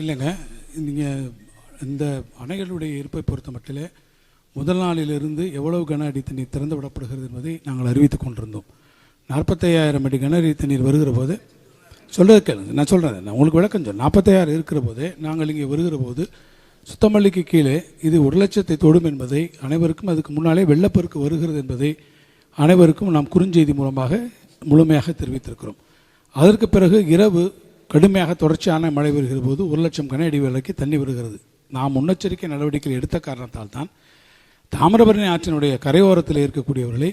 இல்லைங்க நீங்கள் இந்த அணைகளுடைய இருப்பை பொறுத்த மட்டிலே முதல் நாளிலிருந்து எவ்வளவு கன அடி தண்ணீர் திறந்து விடப்படுகிறது என்பதை நாங்கள் அறிவித்துக் கொண்டிருந்தோம். நாற்பத்தையாயிரம் அடி கன அடி தண்ணீர் வருகிற போது சொல்றது கேளுங்க நான் சொல்கிறேன் நான் உங்களுக்கு விளக்கம் சொல்ல நாற்பத்தையாயிரம் இருக்கிற போதே நாங்கள் இங்கே வருகிற போது சுத்தமல்லிக்கு கீழே இது ஒரு லட்சத்தை தொடும் என்பதை அனைவருக்கும் அதுக்கு முன்னாலே வெள்ளப்பெருக்கு வருகிறது என்பதை அனைவருக்கும் நாம் குறுஞ்செய்தி மூலமாக முழுமையாக தெரிவித்திருக்கிறோம். அதற்கு பிறகு இரவு கடுமையாக தொடர்ச்சியான மழை வருகிற போது ஒரு லட்சம் கன அடி விலைக்கு தண்ணி வருகிறது. நாம் முன்னெச்சரிக்கை நடவடிக்கைகள் எடுத்த காரணத்தால் தான் தாமிரபரணி ஆற்றினுடைய கரையோரத்தில் இருக்கக்கூடியவர்களை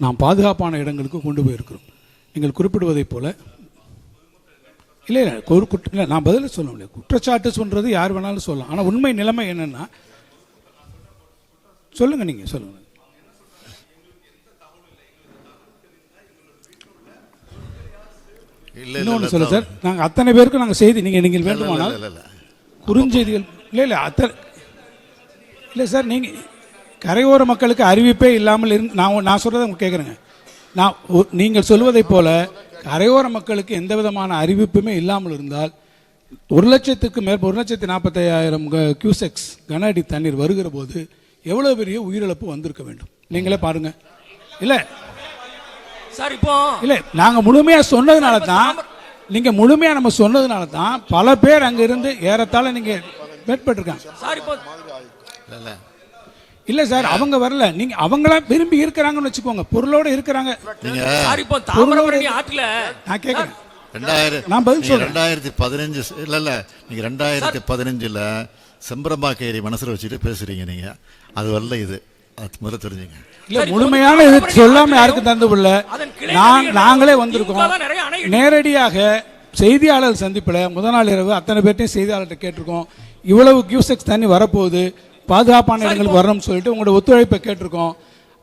நாம் பாதுகாப்பான இடங்களுக்கு கொண்டு போயிருக்கிறோம். நீங்கள் குறிப்பிடுவதைப் போல இல்லை இல்லை ஒரு குற்ற இல்லை நான் பதில் சொல்ல முடியாது குற்றச்சாட்டு சொல்கிறது யார் வேணாலும் சொல்லலாம். ஆனால் உண்மை நிலைமை என்னென்னா சொல்லுங்கள் நீங்கள் சொல்லுங்கள் இல்ல இல்ல இன்னொன்று சொல்ல சார். நாங்கள் அத்தனை பேருக்கும் நாங்கள் செய்தி நீங்கள் நீங்கள் வேண்டுமானால் குறுஞ்செய்திகள் இல்லை இல்லை அத்தனை இல்லை சார் நீங்கள் கரையோர மக்களுக்கு அறிவிப்பே இல்லாமல் இருந்து நான் நான் சொல்கிறத உங்களுக்கு கேட்குறேங்க நான் நீங்கள் சொல்வதைப் போல கரையோர மக்களுக்கு எந்த விதமான அறிவிப்புமே இல்லாமல் இருந்தால் ஒரு லட்சத்துக்கு மேல் ஒரு லட்சத்தி நாற்பத்தையாயிரம் கியூசெக்ஸ் கன அடி தண்ணீர் வருகிற போது எவ்வளோ பெரிய உயிரிழப்பு வந்திருக்க வேண்டும்? நீங்களே பாருங்க. இல்லை சார் இப்போ இல்லை நாங்கள் முழுமையாக சொன்னதுனால தான் நீங்கள் முழுமையாக நம்ம சொன்னதுனால தான் பல பேர் அங்கே இருந்து ஏறத்தாழ நீங்கள் மேற்பட்டிருக்காங்க சார் இப்போ இல்ல இல்ல இல்லை சார் அவங்க வரல. நீங்கள் அவங்களாம் விரும்பி இருக்கிறாங்கன்னு வச்சுக்கோங்க. பொருளோட இருக்கிறாங்க. நீங்க சார் இப்போ தாமிரபரணி ஆற்றுல நான் கேட்குறேன். ரெண்டாயிரம் நான் பதில் நீங்க சொல்றேன். ரெண்டாயிரத்தி பதினஞ்சு இல்ல இல்ல. நீங்க ரெண்டாயிரத்தி பதினஞ்சுல செம்பரம்பாக்க ஏரி மனசுல வச்சுட்டு பேசுறீங்க நீங்க. அது வரல இது. அது முதல்ல தெரிஞ்சுங்க. இல்லை முழுமையான இது தாமிரபரணி சொல்லாம ஆற்றுல யாருக்கும் தந்து விடல நான் நாங்களே வந்திருக்கோம். நேரடியாக செய்தியாளர் சந்திப்பில் முதல் நாள் இரவு அத்தனை பேர்ட்டையும் செய்தியாளர்கிட்ட கேட்டிருக்கோம். இவ்வளவு கியூசெக்ஸ் தண்ணி வரப்போகுது. பாதுகாப்பான இடங்களுக்கு இப்போ- வரணும்னு சொல்லிட்டு உங்களோட ஒத்துழைப்பை கேட்டிருக்கோம்.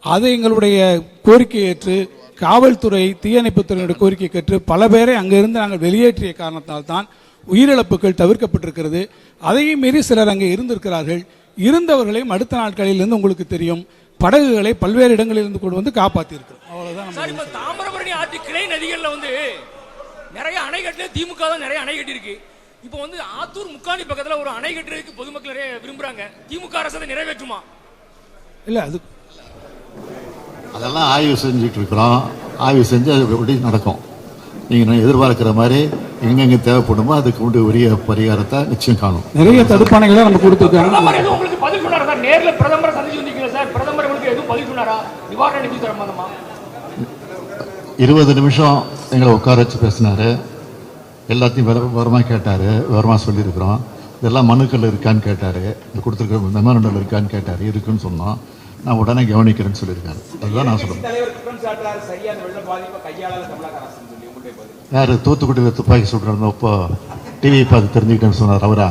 அதை எங்களுடைய கோரிக்கை ஏற்று காவல்துறை தீயணைப்புத்துறையினுடைய கோரிக்கை கேட்டு பல பேரை அங்கிருந்து நாங்கள் வெளியேற்றிய காரணத்தால் தான் உயிரிழப்புகள் தவிர்க்கப்பட்டிருக்கிறது. அதையும் மீறி சிலர் அங்கே இருந்திருக்கிறார்கள். இருந்தவர்களையும் அடுத்த நாட்களிலிருந்து உங்களுக்கு தெரியும். படகுகளை பல்வேறு இடங்களிலிருந்து கொண்டு வந்து நம்ம சார் இப்போ தாமிரபரணி ஆற்று கிளை நதிகள்ல வந்து நிறைய அணை கட்டு திமுக தான் நிறைய அணை கட்டி இருக்கு இப்போ வந்து ஆத்தூர் முக்காணி பக்கத்துல ஒரு அணை கட்டுறதுக்கு பொதுமக்கள் நிறைய விரும்புறாங்க. திமுக அரசு அதை நிறைவேற்றுமா? இல்லை அது அதெல்லாம் ஆய்வு செஞ்சுட்டு இருக்கிறோம் ஆய்வு செஞ்சு அது எப்படி நடக்கும்? நீங்க எதிர்பார்க்கிற மாதிரி எங்கெங்க தேவைப்படுமோ அதுக்கு உண்டு உரிய பரிகாரத்தை நிச்சயம் காணும். நிறைய தடுப்பானைகளை நம்ம கொடுத்துருக்காங்க. உங்களுக்கு பதில் சொன்னாரா நேர்ல பிரதமரை சந்திச்சு வந்திருக்கீங்க சார்? பிரதமர் உங்களுக்கு எதுவும் பதில் சொன்னாரா? நிவாரண நிதி சம்பந்தமா? இருபது நிமிஷம் எங்களை உட்கார வச்சு பேசினாரு. எல்லாத்தையும் விவர விவரமாக கேட்டார். விவரமாக சொல்லியிருக்கிறோம். இதெல்லாம் மனுக்கள் இருக்கான்னு கேட்டார். இந்த கொடுத்துருக்க மெமரண்டல் இருக்கான்னு கேட்டார். இருக்குன்னு சொன்னோம். நான் உடனே கவனிக்கிறேன்னு சொல்லியிருக்காரு. அதுதான் நான் சொல்கிறேன் தலைவர் குற்றம் சாட்டுறாரு சரியா அந்த வெள்ள பாதிப்பை கையாளாத தமிழக அரசுன்னு சொல்லி உங்களுடைய பதில் யார்? தூத்துக்குடியில் துப்பாக்கி சுட்டுறப்போ டிவி பார்த்து தெரிஞ்சுக்கிட்டேன்னு சொன்னார். அவரா?